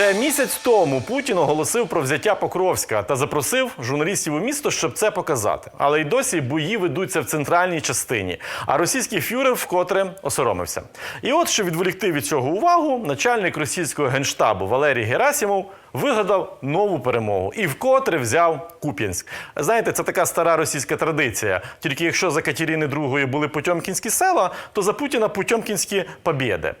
Ще місяць тому Путін оголосив про взяття Покровська та запросив журналістів у місто, щоб це показати. Але й досі бої ведуться в центральній частині. А російський фюрер вкотре осоромився. І от, щоб відволікти від цього увагу, начальник російського генштабу Валерій Герасімов вигадав нову перемогу і вкотре взяв Куп'янськ. Знаєте, це така стара російська традиція. Тільки якщо за Катерини II були Потьомкінські села, то за Путіна Потьомкінські побєди.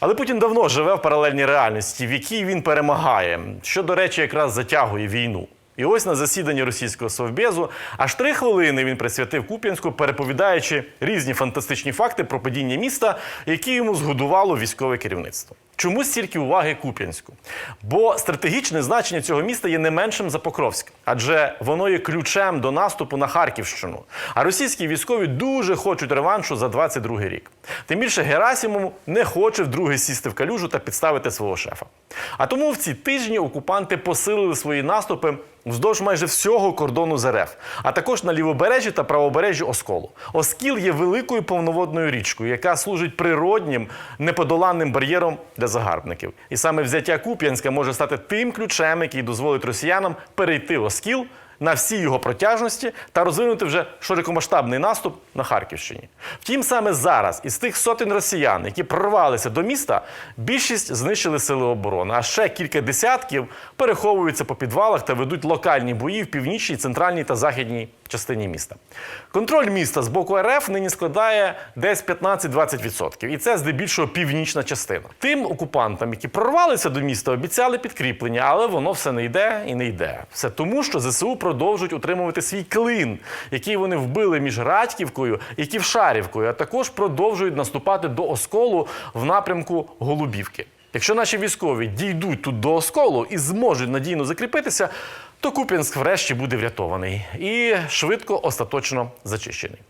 Але Путін давно живе в паралельній реальності, в якій він перемагає, що, до речі, якраз затягує війну. І ось на засіданні російського совбезу аж три хвилини він присвятив Куп'янську, переповідаючи різні фантастичні факти про падіння міста, які йому згодувало військове керівництво. Чому стільки уваги Куп'янську? Бо стратегічне значення цього міста є не меншим за Покровськ, адже воно є ключем до наступу на Харківщину. А російські військові дуже хочуть реваншу за 22 рік. Тим більше Герасімов не хоче вдруге сісти в калюжу та підставити свого шефа. А тому в ці тижні окупанти посилили свої наступи вздовж майже всього кордону з РФ, а також на лівобережжі та правобережжі Осколу. Оскіл є великою повноводною річкою, яка служить природнім неподоланним бар'єром для загарбників. І саме взяття Куп'янська може стати тим ключем, який дозволить росіянам перейти Оскіл на всі його протяжності та розвинути вже широкомасштабний наступ на Харківщині. Втім, саме зараз із тих сотень росіян, які прорвалися до міста, більшість знищили сили оборони, а ще кілька десятків переховуються по підвалах та ведуть локальні бої в північній, центральній та західній частині міста. Контроль міста з боку РФ нині складає десь 15-20%. І це здебільшого північна частина. Тим окупантам, які прорвалися до міста, обіцяли підкріплення, але воно все не йде і не йде. Все тому, що ЗСУ продовжують утримувати свій клин, який вони вбили між Радьківкою і Ківшарівкою, а також продовжують наступати до Осколу в напрямку Голубівки. Якщо наші військові дійдуть тут до осколу і зможуть надійно закріпитися, то Куп'янськ врешті буде врятований і швидко остаточно зачищений.